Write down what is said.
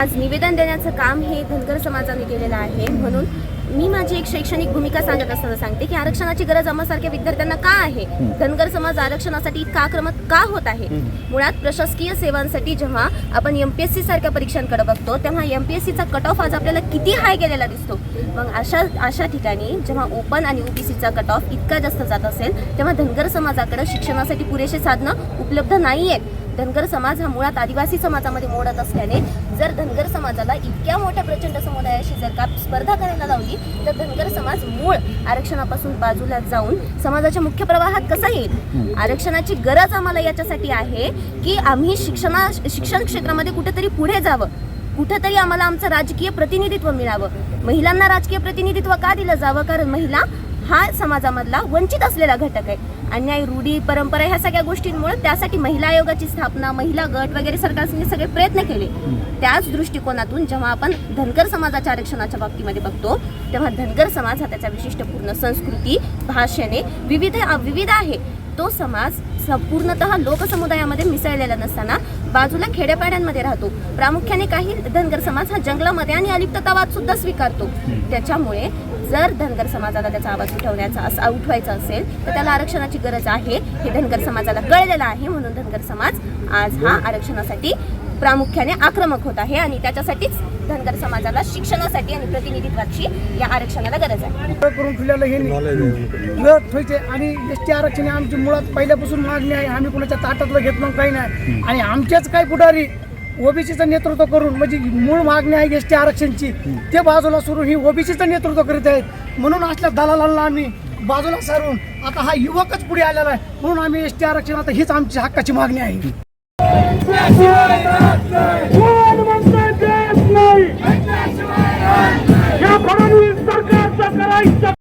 आज निवेदन देण्याचं काम हे धनगर समाजाने केलेलं आहे. म्हणून मी माझी एक शैक्षणिक भूमिका सांगत असताना सांगते की आरक्षणाची गरज आम्हासारख्या विद्यार्थ्यांना का आहे? धनगर समाज आरक्षणासाठी इतका आक्रमक का होत आहे? मुळात प्रशासकीय सेवांसाठी जेव्हा आपण एमपीएससी सारख्या परीक्षांकडे बघतो तेव्हा एमपीएससीचा कट ऑफ आज आपल्याला किती हाय गेलेला दिसतो. मग अशा अशा ठिकाणी जेव्हा ओपन आणि ओबीसीचा कट ऑफ इतका जास्त जात असेल तेव्हा धनगर समाजाकडे शिक्षणासाठी पुरेसे साधनं उपलब्ध नाही आहेत धनगर समाज हा मुळात आदिवासी समाजामध्ये मोडत असल्याने जर धनगर समाजाला इतक्या मोठ्या प्रचंड समुदायाशी जर का स्पर्धा करायला लावली तर धनगर समाज मूळ आरक्षणापासून बाजूला जाऊन समाजाच्या मुख्य प्रवाहात कसा येईल? आरक्षणाची गरज आम्हाला याच्यासाठी आहे की आम्ही शिक्षणा शिक्षण क्षेत्रामध्ये कुठेतरी पुढे जावं. कुठेतरी आम्हाला आमचं राजकीय प्रतिनिधित्व मिळावं. महिलांना राजकीय प्रतिनिधित्व का दिलं जावं? कारण महिला हा समाजामधला वंचित असलेला घटक आहे. अन्याय रूढी परंपरा ह्या सगळ्या गोष्टींमुळे त्यासाठी महिला आयोगाची स्थापना महिला गट वगैरे सरकारने सगळे प्रयत्न केले. त्याच दृष्टिकोनातून जेव्हा आपण धनगर समाजाच्या आरक्षणाच्या बाबतीमध्ये बघतो तेव्हा धनगर समाज हा त्याचा विशिष्ट पूर्ण संस्कृती भाषेने विविध विविध आहे. तो समाज संपूर्णतः लोकसमुदायामध्ये मिसळलेला नसताना बाजूला खेड्यापाड्यांमध्ये राहतो. प्रामुख्याने काही धनगर समाज हा जंगलामध्ये आणि अलिप्ततावाद सुद्धा स्वीकारतो. त्याच्यामुळे जर धनगर समाजाला त्याचा आवाज उठवण्याचा असा उठवायचा असेल तर त्याला आरक्षणाची गरज आहे. हे धनगर समाजाला कळलेलं आहे म्हणून धनगर समाज आज हा आरक्षणासाठी प्रामुख्याने आक्रमक होत आहे आणि त्याच्यासाठीच धनगर समाजाला शिक्षणासाठी आणि प्रतिनिधित्वाची या आरक्षणाला गरज आहे. करून ठेवलेलं हे लढ ठेवायचे आणि एस टी आरक्षण आमची मुळात पहिल्यापासून मागणी आहे. आम्ही कोणाच्या ताटातलं घेत मग काही नाही. आणि आमच्याच काही पुढारी ओबीसीचं नेतृत्व करून म्हणजे मूळ मागणी आहे एस टी आरक्षणची ते बाजूला सोडून ही ओबीसीचं नेतृत्व करीत आहेत. म्हणून असल्या दलालांना आम्ही बाजूला सारून आता हा युवकच पुढे आलेला आहे. म्हणून आम्ही एस टी आरक्षण आता हीच आमची हक्काची मागणी आहे.